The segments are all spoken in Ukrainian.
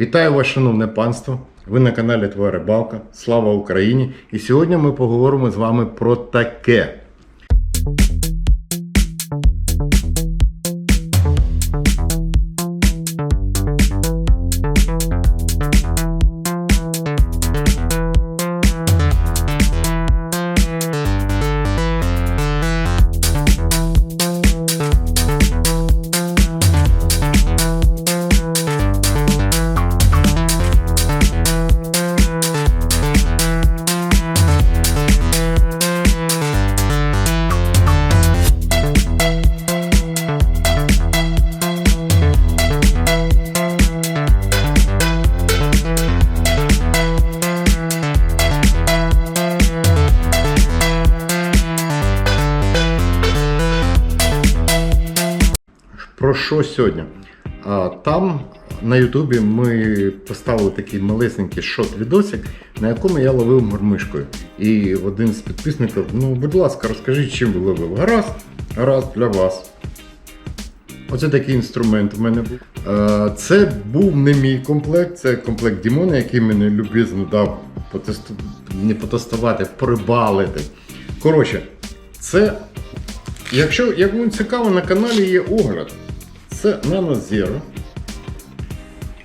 Вітаю вас, шановне панство! Ви на каналі Твоя Рибалка. Слава Україні! І сьогодні ми поговоримо з вами про таке. Що сьогодні? Там на Ютубі ми поставили такий малесенький шот-відосик, на якому я ловив мормишкою. І один з підписників, ну, будь ласка, розкажіть, чим ви ловили. Гаразд, гаразд для вас. Оце такий інструмент в мене був. Це був не мій комплект, це комплект Дімона, який мені люб'язно дав потесту... не потестувати, порибалити. Коротше, це, якщо як цікаво, на каналі є огляд. Це Nano Zero,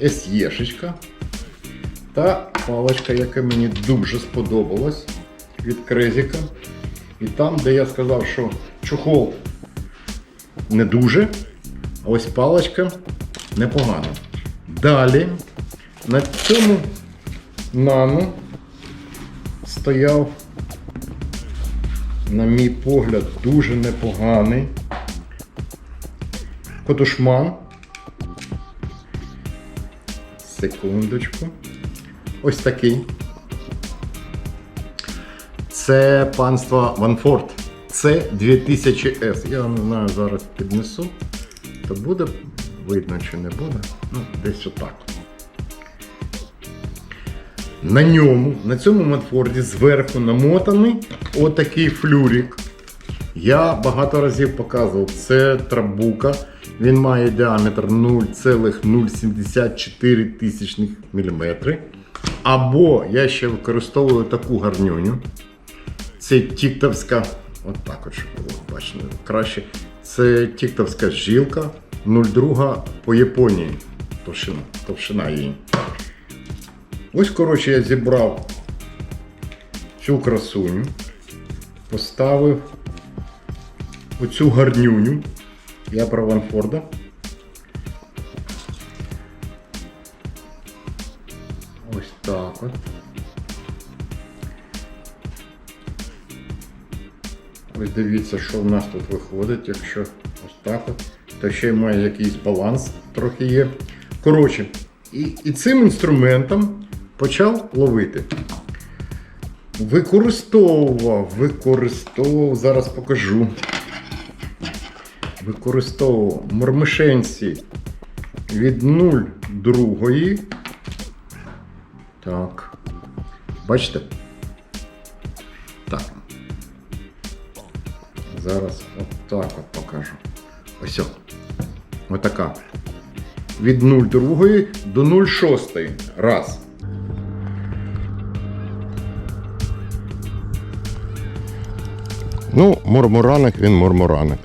SE та паличка, яка мені дуже сподобалась від Крезіка. І там, де я сказав, що чохол не дуже, а ось паличка непогана. Далі на цьому нано стояв, на мій погляд, дуже непоганий Котушман. Секундочку. Ось такий. Це панство Ванфорд. Це 2000S. Я не знаю, зараз піднесу. То буде видно чи не буде. Ну, десь отак. На ньому, на цьому Манфорді зверху намотаний отакий флюрик. Я багато разів показував, це трабука. Він має діаметр 0,074 тисячних мм. Або я ще використовую таку гарнюню. Це тіктовська, от так от, щоб було бачно краще. Це тіктовська жилка 0,2 по Японії. Товщина, товщина її. Ось, коротше, я зібрав цю красуню, поставив оцю гарнюню. Я про Ванфорда. Ось так от. Ось дивіться, що в нас тут виходить, якщо ось так от. То ще й має якийсь баланс трохи є. Коротше, і, і цим інструментом почав ловити. Використовував, використовував, зараз покажу. Використовував мормишенці від 0,2. Так. Бачите? Так. Зараз отак от покажу. Ось. о. Отака. Від 0,2 до 0,6. Раз. Ну, мормораник він мормораник.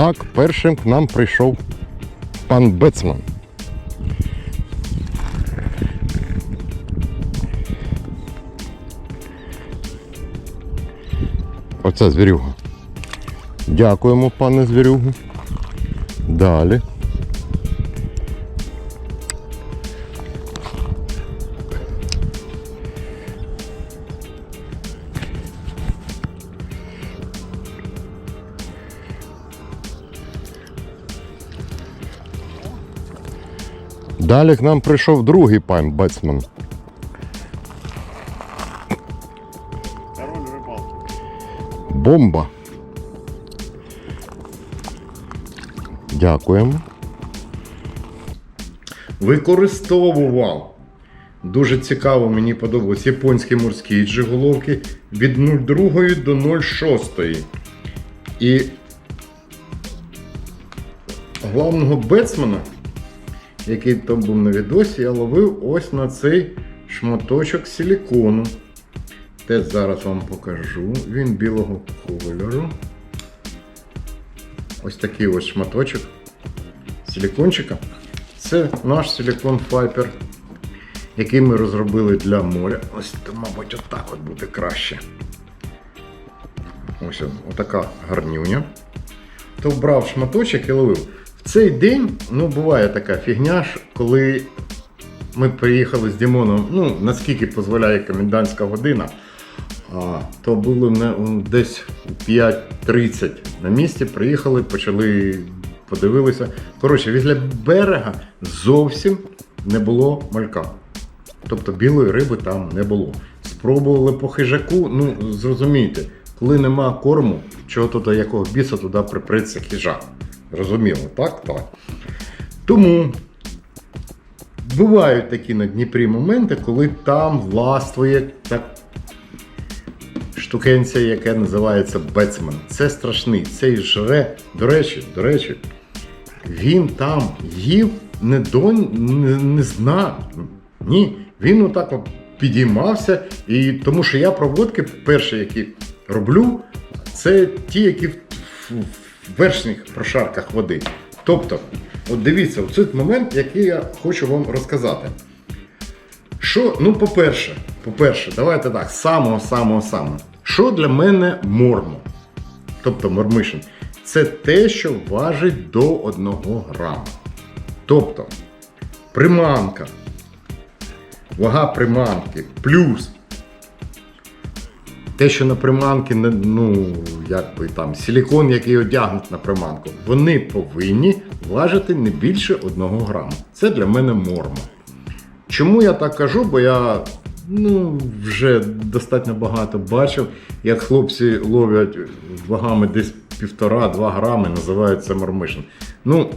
Так, першим к нам прийшов пан Бецман. Оце звірюга. Дякуємо, пане звірюгу. Далі. Далі к нам прийшов другий пан Бецман. Король рыбалки. Бомба. Дякуємо. Використовував. Дуже цікаво, мені подобалось японські морські джиголовки від 0,2 до 0,6. І головного бецмана який там був на відосі, я ловив ось на цей шматочок силікону. Теж зараз вам покажу. Він білого кольору. Ось такий ось шматочок силікончика. Це наш силікон Viper, який ми розробили для моря. Ось, то, мабуть, отак от буде краще. Ось отака гарнюня. То вбрав шматочок і ловив. Цей день, ну, буває така фігня, коли ми приїхали з Дімоном, ну, наскільки дозволяє комендантська година, то було на, м, десь 5.30 на місці, приїхали, почали, подивилися. Коротше, після берега зовсім не було малька. Тобто білої риби там не було. Спробували по хижаку, ну зрозумійте, коли нема корму, чого туди, якого біса туди припреться хижак. Зрозуміло, так? Так. Тому бувають такі на Дніпрі моменти, коли там властвує так штукенця, яке називається бецмен. Це страшний, цей жре. До речі, до речі, він там їв не до не, не зна. Ні, він отак от підіймався, і тому що я проводки перші, які роблю, це ті, які в, в, верхніх прошарках води. Тобто, от дивіться, цей момент, який я хочу вам розказати. Що, ну, по-перше, по-перше, давайте так, самого-самого-самого. Що для мене мормо? Тобто мормишин, це те, що важить до 1 грама. Тобто, приманка, вага приманки, плюс те, що на приманки, ну, якби там, силікон, який одягнуть на приманку, вони повинні важити не більше 1 грама. Це для мене норма. Чому я так кажу? Бо я ну, вже достатньо багато бачив, як хлопці ловлять вагами десь півтора-два грами, називають це мормишин. Ну,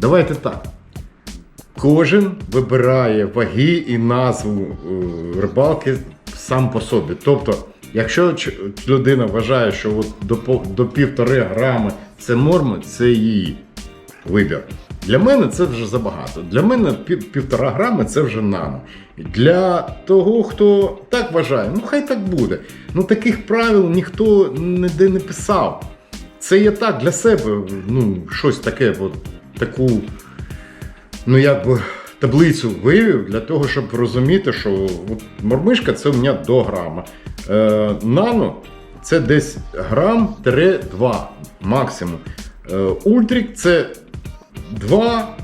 давайте так. Кожен вибирає ваги і назву е, рибалки сам по собі. Тобто, якщо людина вважає, що от до, до півтори грами це норма, це її вибір. Для мене це вже забагато. Для мене пів- півтора грами це вже нано. Для того, хто так вважає, ну хай так буде. Ну таких правил ніхто ніде не писав. Це я так для себе, ну, щось таке, от, таку ну якби таблицю вивів для того, щоб розуміти, що от мормишка це у мене до грама. Е, нано це десь грам-2 максимум. Е, ультрик це 2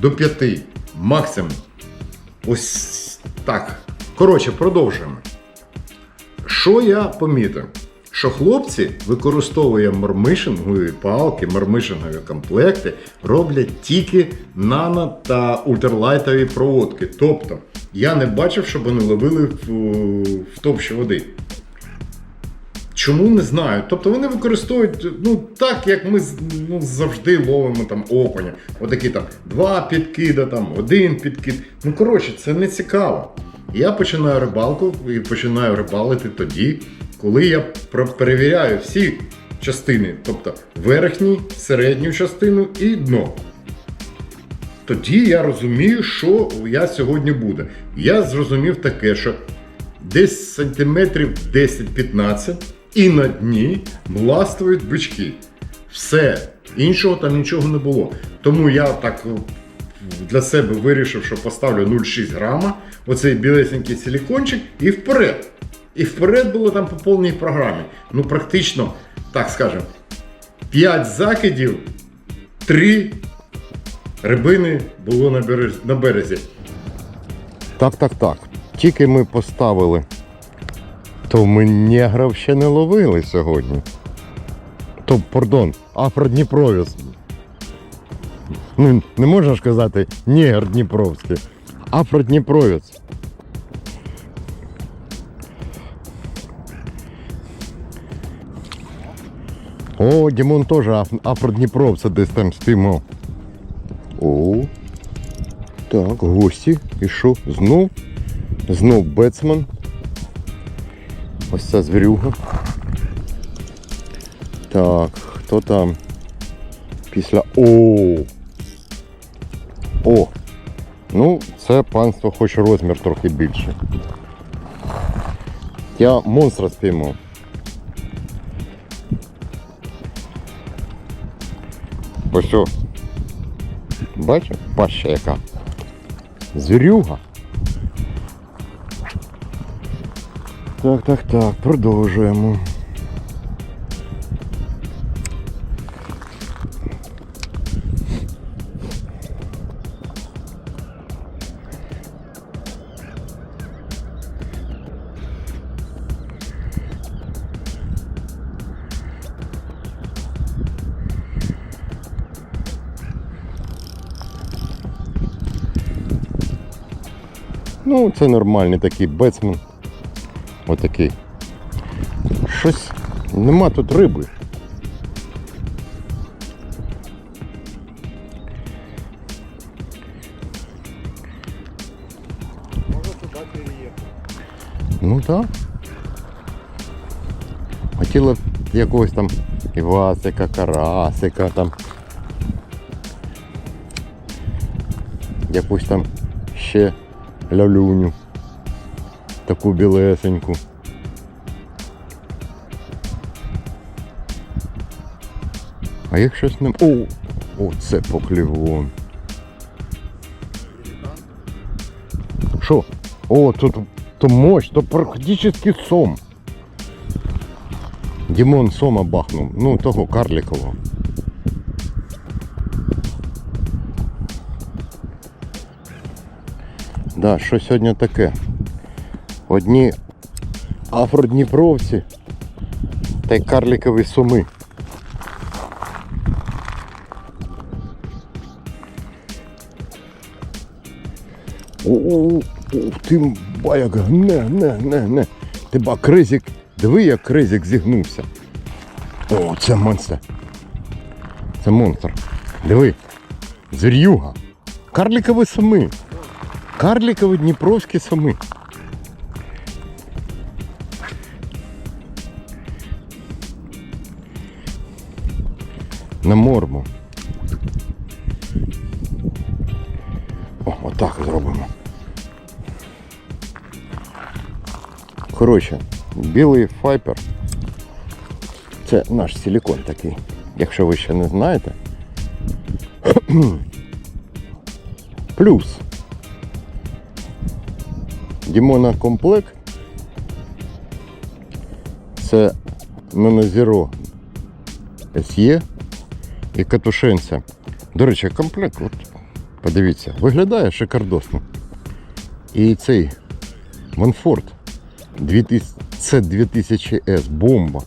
до 5 максимум. Ось так. Коротше, продовжуємо. Що я помітив? Що хлопці, використовує мормишингові палки, мормишингові комплекти, роблять тільки нано та ультралайтові проводки. Тобто, я не бачив, щоб вони ловили в, в товщі води. Чому не знаю? Тобто вони використовують ну так, як ми ну, завжди ловимо там окуня. Отакі там два підкида, там один підкид. Ну коротше, це не цікаво. Я починаю рибалку і починаю рибалити тоді, коли я перевіряю всі частини, тобто верхню, середню частину і дно. Тоді я розумію, що я сьогодні буде. Я зрозумів таке, що десь сантиметрів 10-15 і на дні властвують бички. Все. Іншого там нічого не було. Тому я так е, для себе вирішив, що поставлю 0,6 грама, оцей білесенький силікончик і вперед. І вперед було там по повній програмі. Ну, практично, так скажемо, 5 закидів, 3 рибини було на березі. Так, так, так. Тільки ми поставили, то ми негрів ще не ловили сьогодні. То, пардон, афродніпровець. Ну, не можна ж казати негр Дніпровський. Афродніпровець. О, Дімон теж аф- афродніпровця десь там спіймав. О, так, гості. І що? Знов? Знов бецман. Ось ця звірюга. Так, хто там? Після. О! О! Ну, це панство хоч розмір трохи більший. Я монстра спіймав. Ось о. Бачив? Паща яка. Звірюга. Так, так, так, продовжуємо. Ну, це нормальний такий бецмен. Отакий. Щось нема тут риби. Може туди переїхати. Ну так. Хотіла якогось там Івасика, Карасика там. Якусь там ще лялюню. Таку білесеньку. А їх щось не. О! О, це поклівон. Що? О, тут то мощь, то практически сом. Дімон сома бахнув. Ну, того карликового. Да, що сьогодні таке? Одні афродніпровці та й карликові соми. О, ти, баяк, не, не, не, не. Ти ба кризик. Диви, як кризик зігнувся. О, це монстр. Це монстр. Диви. Звірюга. Карликові соми. Карликові дніпровські соми. На морму. О, отак зробимо. Коротше, білий файпер. Це наш силікон такий. Якщо ви ще не знаєте. Плюс. Дімона комплект. Це Нанозіро SE і катушенця. До речі, комплект, от, подивіться, виглядає шикардосно. І цей Манфорд 2000, це 2000S, бомба.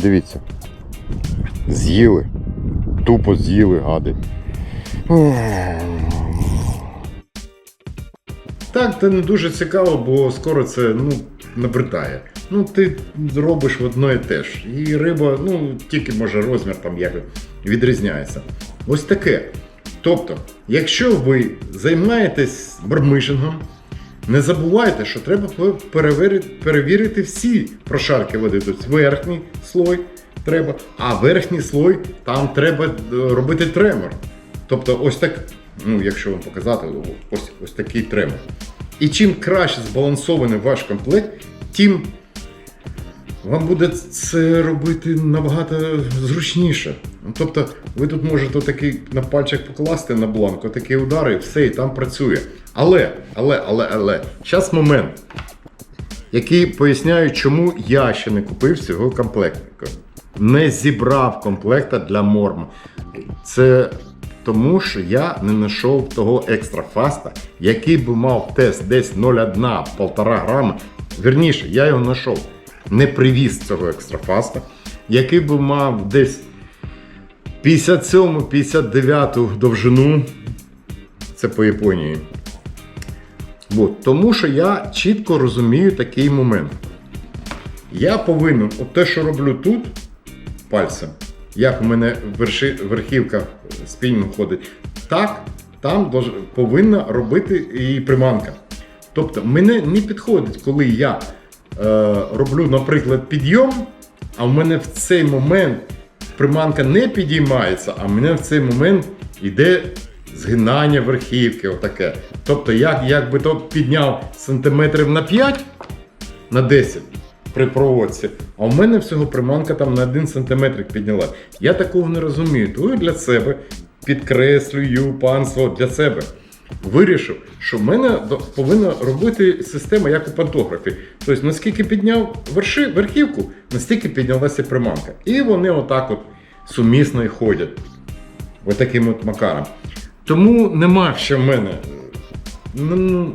Подивіться. З'їли. Тупо з'їли гади. Так, це не дуже цікаво, бо скоро це ну, набридає. Ну, ти зробиш в одно і те ж. І риба, ну, тільки може розмір там як відрізняється. Ось таке. Тобто, якщо ви займаєтесь бармишингом, не забувайте, що треба перевірити, перевірити всі прошарки води. Тобто верхній слой треба, а верхній слой там треба е, робити тремор. Тобто, ось так, ну якщо вам показати, ось, ось такий тремор. І чим краще збалансований ваш комплект, тим вам буде це робити набагато зручніше. Ну, Тобто, ви тут можете такий на пальчик покласти на бланк, такі удари, і все, і там працює. Але, але, але, але, зараз момент, який поясняє, чому я ще не купив цього комплектника. Не зібрав комплекта для морма. Це тому, що я не знайшов того екстра фаста, який би мав тест десь 0,1-1,5 грама. Вірніше, я його знайшов. Не привіз цього екстра фаста, який би мав десь 57-59 довжину. Це по Японії. От, тому що я чітко розумію такий момент. Я повинен, от те, що роблю тут пальцем, як у мене верши, верхівка спінінг ходить, так там повинна робити і приманка. Тобто, мене не підходить, коли я роблю, наприклад, підйом, а в мене в цей момент приманка не підіймається, а в мене в цей момент йде згинання верхівки. Отаке. Тобто, як, як би то підняв сантиметрів на 5, на 10 при проводці, а у мене всього приманка там на 1 сантиметр підняла. Я такого не розумію. То я для себе підкреслюю панство для себе. Вирішив, що в мене повинна робити система як у пантографі. Тобто, наскільки підняв верши, верхівку, настільки піднялася приманка. І вони отак от сумісно і ходять. Ось таким от макаром. Тому нема ще в мене. Ну,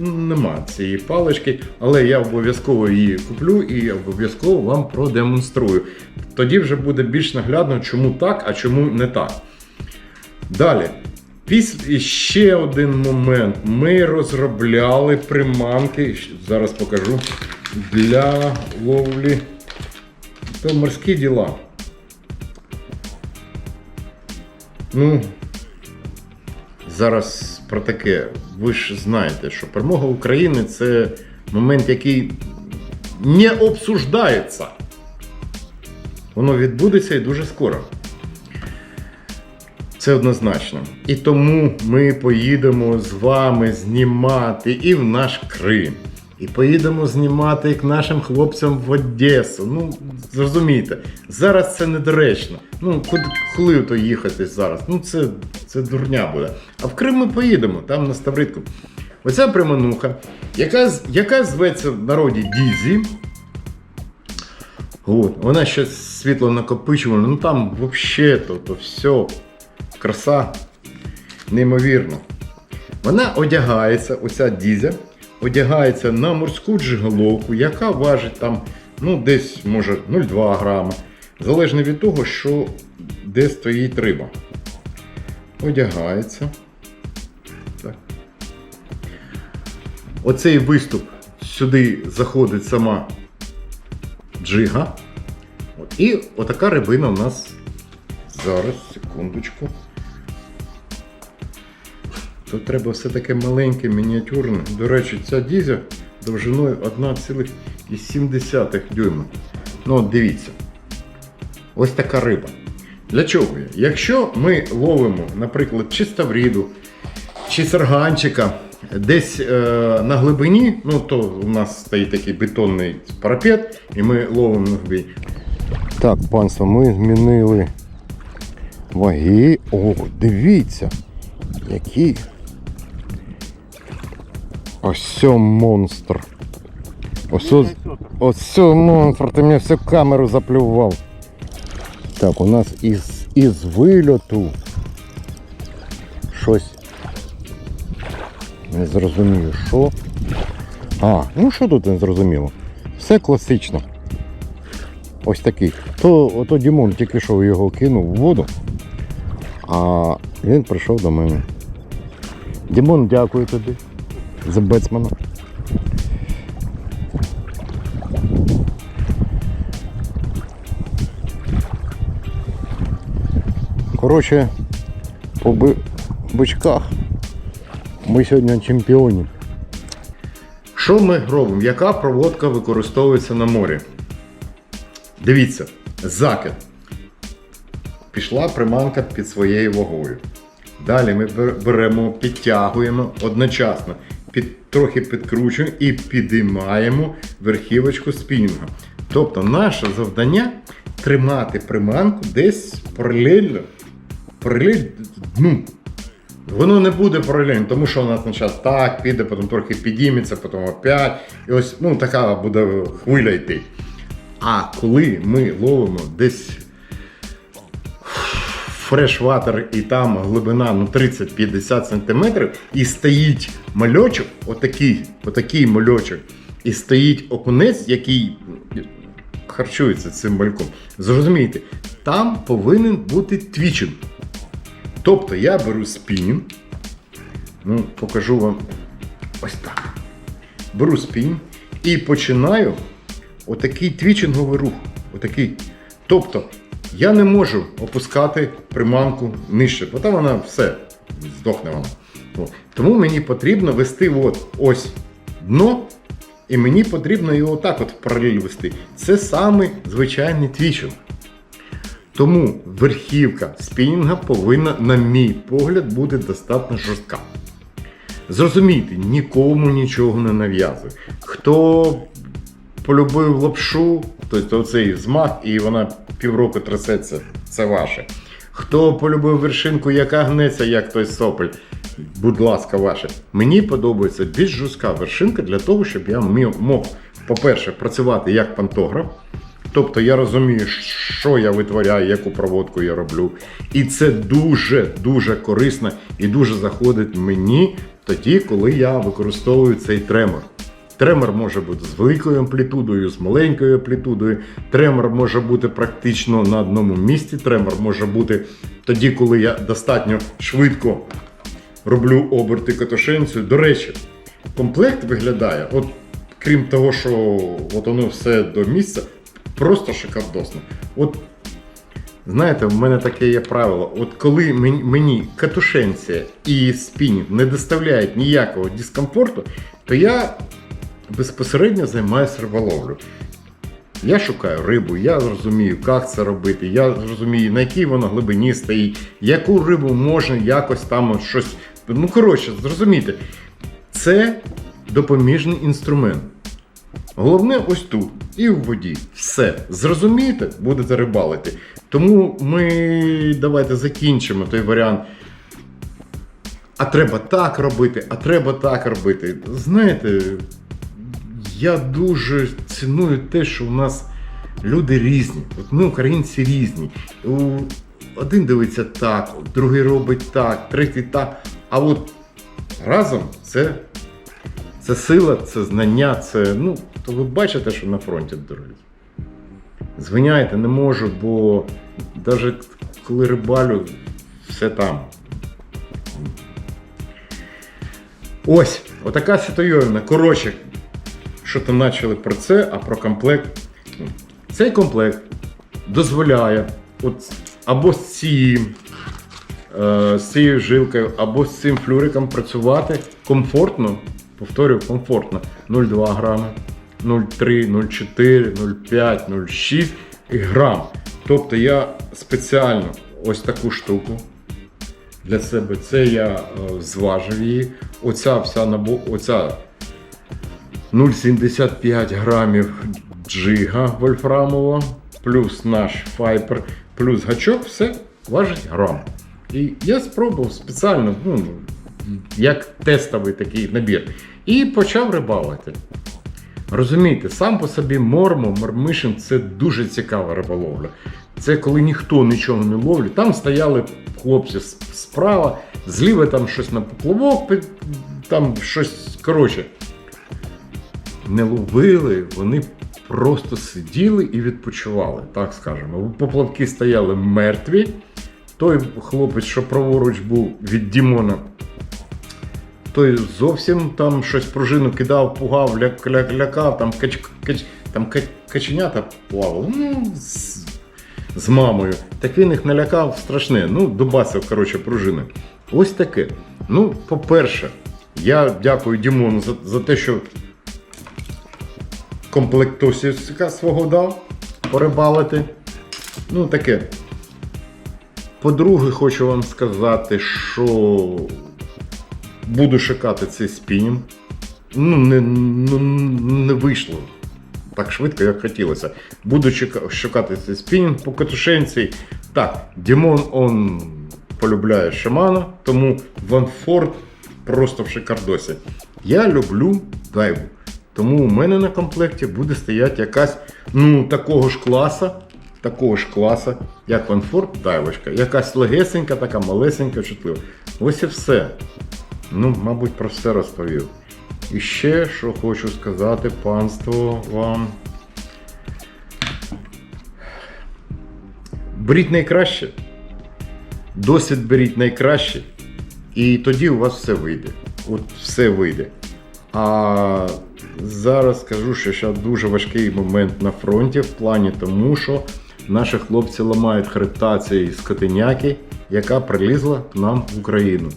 ну, нема цієї палички, але я обов'язково її куплю і обов'язково вам продемонструю. Тоді вже буде більш наглядно, чому так, а чому не так. Далі. Піс... і ще один момент. Ми розробляли приманки, зараз покажу, для ловлі. То морські діла. Ну, зараз про таке. Ви ж знаєте, що перемога України це момент, який не обсуждається. Воно відбудеться і дуже скоро. Це однозначно. І тому ми поїдемо з вами знімати і в наш Крим. І поїдемо знімати і к нашим хлопцям в Одесу. Ну, зрозумійте, зараз це недоречно. Ну, коли то їхати зараз? Ну, це, це дурня буде. А в Крим ми поїдемо, там на Ставритку. Оця примануха, яка, яка зветься в народі Дізі. От, вона ще світло накопичувана, ну там взагалі то, то все, краса неймовірно. Вона одягається, оця дізя, одягається на морську джиголовку, яка важить там, ну, десь, може, 0,2 грама. Залежно від того, що де стоїть риба. Одягається. Так. Оцей виступ сюди заходить сама джига. І отака рибина у нас зараз, секундочку. Тут треба все таке маленьке, мініатюрне. До речі, ця дізя довжиною 1,7 дюйма. Ну, от дивіться. Ось така риба. Для чого я? Якщо ми ловимо, наприклад, чи ставріду, чи сарганчика десь е, на глибині, ну то у нас стоїть такий бетонний парапет, і ми ловимо на глибині. Так, панство, ми змінили ваги. О, дивіться, які. Ось монстр. Ось, ось, ось монстр, ти мені всю камеру заплював. Так, у нас із, із вильоту щось. Не зрозумію, що. А, ну що тут не зрозуміло? Все класично. Ось такий. То ото Дімон тільки що його кинув в воду, а він прийшов до мене. Дімон, дякую тобі за бецмана. Коротше, по бичках ми сьогодні чемпіоні. Що ми робимо? Яка проводка використовується на морі? Дивіться, закид. Пішла приманка під своєю вагою. Далі ми беремо, підтягуємо одночасно, трохи підкручуємо і підіймаємо верхівочку спінінга. Тобто наше завдання тримати приманку десь паралельно, паралельно дну. Воно не буде паралельно, тому що нас спочатку так піде, потім трохи підійметься, потім опять. І ось ну, така буде хвиля йти. А коли ми ловимо десь фрешватер і там глибина ну, 30-50 см, і стоїть мальочок, отакий, отакий мальочок, і стоїть окунець, який харчується цим мальком. Зрозумійте, там повинен бути твічинг. Тобто я беру спінінг, ну, покажу вам ось так. Беру спінінг і починаю отакий твічинговий рух. Отакий. Тобто я не можу опускати приманку нижче, бо там вона все, здохне вона. Тому мені потрібно вести от ось дно, і мені потрібно його так от в паралель вести. Це саме звичайний твічинг. Тому верхівка спінінга повинна, на мій погляд, бути достатньо жорстка. Зрозумійте, нікому нічого не нав'язує. Хто полюбив лапшу, тобто оцей змах, і вона півроку трясеться, це ваше. Хто полюбив вершинку, яка гнеться, як той сопель, будь ласка, ваше. Мені подобається більш жорстка вершинка для того, щоб я мог, по-перше, працювати як пантограф. Тобто я розумію, що я витворяю, яку проводку я роблю. І це дуже дуже корисно і дуже заходить мені тоді, коли я використовую цей тремор. Тремор може бути з великою амплітудою, з маленькою амплітудою. Тремор може бути практично на одному місці. Тремор може бути тоді, коли я достатньо швидко роблю оберти катушенцю. До речі, комплект виглядає, от крім того, що от воно все до місця, просто шикардосно. От знаєте, в мене таке є правило. От коли мені катушенція і спінінг не доставляють ніякого дискомфорту, то я безпосередньо займаюся риболовлею. Я шукаю рибу, я зрозумію, як це робити, я зрозумію, на якій вона глибині стоїть, яку рибу можна якось там щось. Ну, коротше, зрозумійте, це допоміжний інструмент. Головне ось тут і в воді. Все. Зрозумієте, будете рибалити. Тому ми давайте закінчимо той варіант. А треба так робити, а треба так робити. Знаєте, я дуже ціную те, що у нас люди різні. От ми, українці, різні. Один дивиться так, другий робить так, третій так. А от разом це, це сила, це знання, це. Ну, то ви бачите, що на фронті дорогі. Звиняйте, не можу, бо навіть коли рибалю, все там. Ось, отака ситуйовина. Коротше, що то почали про це, а про комплект. Цей комплект дозволяє от, або з цією, е, з цією жилкою, або з цим флюриком працювати комфортно, повторюю, комфортно 0,2 грами, 0,3, 0,4, 0,5, 0,6 грам. Тобто я спеціально ось таку штуку для себе, це я е, зважив її. Оця вся набо, оця 0,75 грамів джига вольфрамова, плюс наш файпер, плюс гачок, все важить грам. І я спробував спеціально, ну, як тестовий такий набір. І почав рибалити. Розумієте, сам по собі мормо, мормишин це дуже цікава риболовля. Це коли ніхто нічого не ловить. Там стояли хлопці справа, зліва там щось на поплавок, там щось коротше. Не ловили, вони просто сиділи і відпочивали, так скажемо. Поплавки стояли мертві. Той хлопець, що праворуч був від Дімона, той зовсім там щось пружину кидав, пугав, ляк, ляк, лякав, там, кач, кач, там кач, каченята плавали. Ну, з, з мамою. Так він їх налякав страшне. Ну, добасив, коротше, пружини. Ось таке. Ну, по-перше, я дякую Дімону за, за те, що комплектосівська свого дав порибалити. Ну, таке. По-друге, хочу вам сказати, що буду шукати цей спінінг. Ну, не, ну, не вийшло так швидко, як хотілося. Буду шукати цей спінінг по катушенці. Так, Дімон он полюбляє шамана, тому Ван Форд просто в шикардосі. Я люблю дайву. Тому у мене на комплекті буде стояти якась ну, такого ж класа, такого ж класа, як Ван Форд дайвочка. Якась легесенька, така малесенька, чутлива. Ось і все. Ну, мабуть, про все розповів. І ще, що хочу сказати, панство вам. Беріть найкраще. Досвід беріть найкраще. І тоді у вас все вийде. От все вийде. А зараз скажу, що ще дуже важкий момент на фронті в плані тому, що наші хлопці ламають хребта цієї скотиняки, яка прилізла к нам в Україну.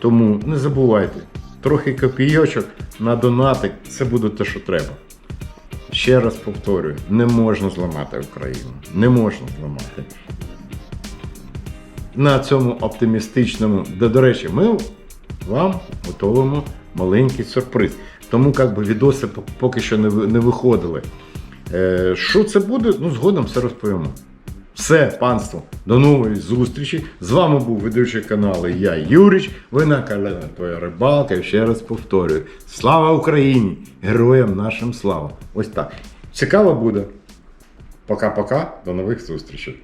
Тому не забувайте, трохи копійочок на донатик це буде те, що треба. Ще раз повторюю, не можна зламати Україну. Не можна зламати. На цьому оптимістичному, де, до речі, ми вам готуємо маленький сюрприз. Тому як би відоси поки що не, не виходили. Е, що це буде? Ну, згодом все розповімо. Все, панство, до нової зустрічі. З вами був ведучий каналу Я Юрич. Ви на каналі Твоя рибалка. І ще раз повторюю: слава Україні! Героям нашим слава! Ось так. Цікаво буде. Пока-пока, до нових зустрічей.